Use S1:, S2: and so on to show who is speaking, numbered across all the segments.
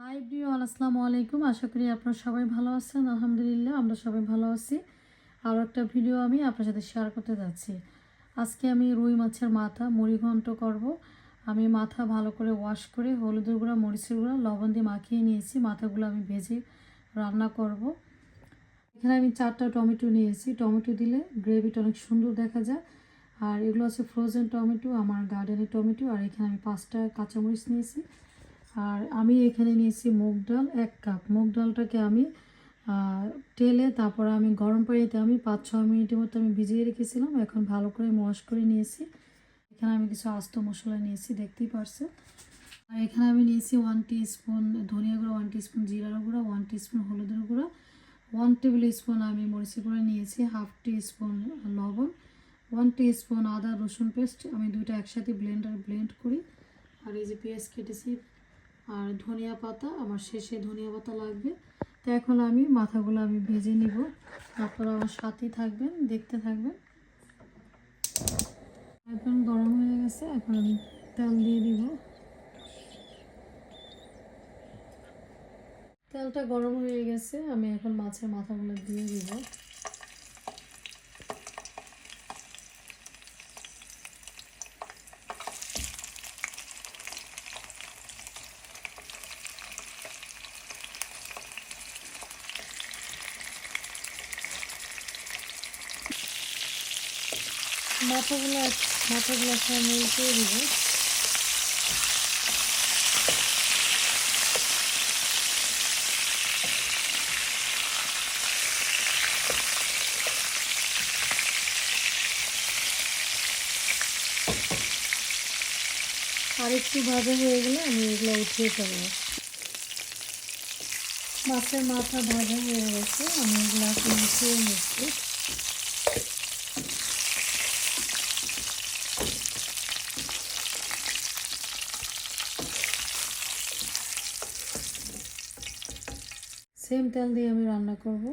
S1: High Brian আসসালামু আলাইকুম। আশা করি আপনারা সবাই ভালো আছেন। আলহামদুলিল্লাহ, আমরা সবাই ভালো আছি। আরও একটা ভিডিও আমি আপনার সাথে শেয়ার করতে যাচ্ছি। আজকে আমি রুই মাছের মাথা, মুড়ি ঘন্ট করব। আমি মাথা ভালো করে ওয়াশ করে হলুদের গুঁড়া, মরিচের গুঁড়া, লবণ দিয়ে মাখিয়ে নিয়েছি। মাথাগুলো আমি ভেজে রান্না করব। এখানে আমি চারটা টমেটো নিয়েছি। টমেটো দিলে গ্রেভিটা অনেক সুন্দর দেখা যায়। আর এগুলো আছে ফ্রোজেন টমেটো, আমার গার্ডেনের টমেটো। আর এখানে আমি পাঁচটা কাঁচামরিচ নিয়েছি। আর আমি এখানে নিয়েছি মুগ ডাল এক কাপ। মুগ ডালটাকে আমি টেলে তারপর আমি গরম পানিতে আমি পাঁচ ছ মিনিটের মতো আমি ভিজিয়ে রেখেছিলাম। এখন ভালো করে ওয়াশ করে নিয়েছি। এখানে আমি কিছু আস্ত মশলা নিয়েছি, দেখতেই পারছেন। আর এখানে আমি নিয়েছি ওয়ান স্পুন ধনিয়া গুঁড়া ওয়ান স্পুন জিরার গুঁড়া ওয়ান স্পুন হলুদের গুঁড়া ওয়ান টেবিল স্পুন আমি মরিচের গুঁড়া নিয়েছি হাফ টি স্পুন লবণ ওয়ান স্পুন আদা রসুন পেস্ট আমি দুইটা একসাথে ব্লেন্ডার ব্লেন্ড করি। আর এই যে পেঁয়াজ কেটেছি আর ধনিয়া পাতা, আমার শেষে ধনিয়া পাতা লাগবে। তো এখন আমি মাথাগুলো আমি ভেজে নিব। আপনারা আমার সাথেই থাকবেন, দেখতে থাকবেন। এখন গরম হয়ে গেছে, এখন আমি তেল দিয়ে দিব। তেলটা গরম হয়ে গেছে, আমি এখন মাছের মাথাগুলো দিয়ে দিব। মাথাগুলো মাথাগুলো সব মিলিয়ে দিব। আর একটু ভাজা হয়ে গেলে আমি এগুলো উঠিয়ে ফেলব। মাছের মাথা ভাজা হয়ে গেছে, আমি এগুলো উঠিয়ে নিচ্ছি। সেম তেল দিয়ে আমি রান্না করব।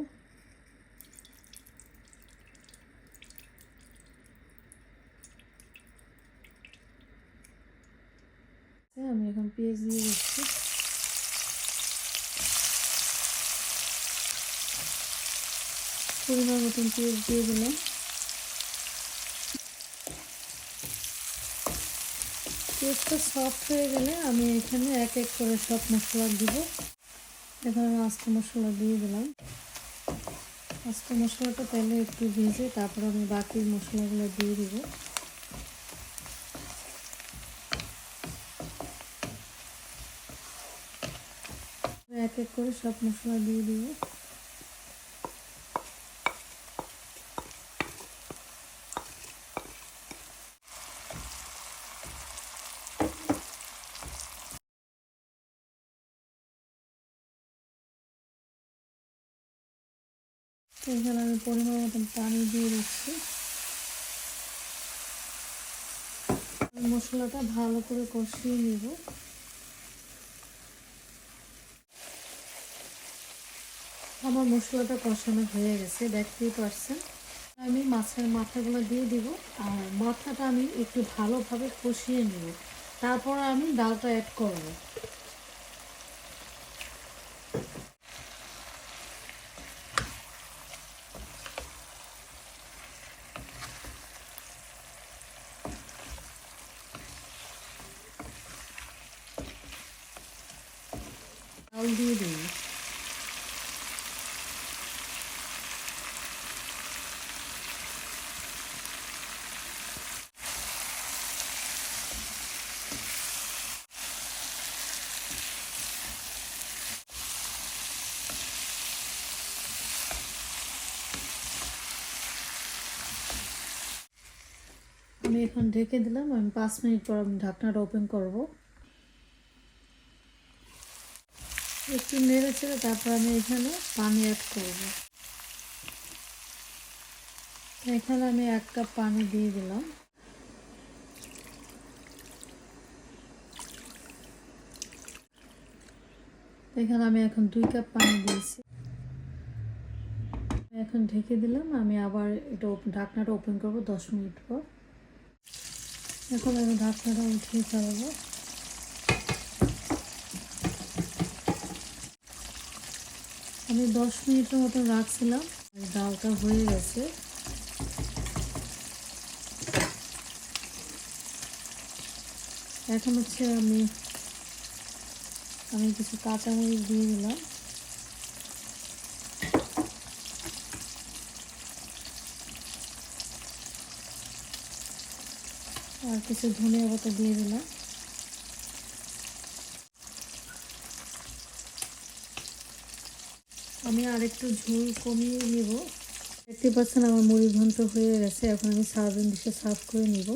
S1: আমি এখন পেঁয়াজ দিয়ে দিচ্ছি। পরিমাণ মতন পেঁয়াজ দিয়ে দিলাম। পেঁয়াজটা সফট হয়ে গেলে আমি এখানে এক এক করে সব মশলা দিব। এখানে আস্ত মশলা দিয়ে দিলাম। আস্ত মশলাটা তাহলে একটু ভেজে তারপর আমি বাকি মশলাগুলো দিয়ে দেবো। এক এক করে সব মশলা দিয়ে দিব। এখানে আমি পরিমাণ মতন পানি দিয়ে দিচ্ছি। মশলাটা ভালো করে কষিয়ে নেব। আমার মশলাটা কষানো হয়ে গেছে, দেখতেই পারছেন। আমি মাছের মাথাগুলো দিয়ে দিব আর মাথাটা আমি একটু ভালোভাবে কষিয়ে নেব। তারপর আমি ডালটা অ্যাড করব। ডাল দিয়ে আমি এখন ঢেকে দিলাম। আমি পাঁচ মিনিট পর আমি ঢাকনাটা ওপেন করব। একটু নেড়ে তারপর আমি এখানে পানি অ্যাড করব। এখানে আমি এক কাপ পানি দিয়ে দিলাম। এখানে আমি এখন দুই কাপ পানি দিয়েছি। এখন ঢেকে দিলাম। আমি আবার এটা ঢাকনাটা ওপেন করব দশ মিনিট পর। এখন আমি ঢাকনাটা উঠিয়ে ফেলব। আমি দশ মিনিটের মতো রাখছিলাম। ডালটা হয়ে গেছে। এখন হচ্ছে আমি আমি কিছু কাঁচামরিচ দিয়ে দিলাম। আর কিছু ধনিয়া পাতা দিয়ে দিলাম। আমি আর একটু ঝোল কমিয়ে নিব। দেখতে পাচ্ছেন আমার মুড়ি ঘন্ট হয়ে গেছে, এখন আমি সার্ভিং ডিশে সার্ভ করে নিব।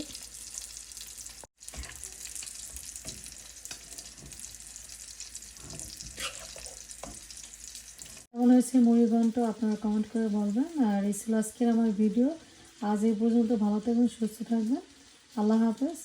S1: কেমন হয়েছে মুড়ি ঘন্ট, আপনারা কমেন্ট করে বলবেন। আর এই ছিল আজকের আমার ভিডিও আজ এই পর্যন্ত ভালো থাকবেন, সুস্থ থাকবেন। আল্লাহ হাফেজ।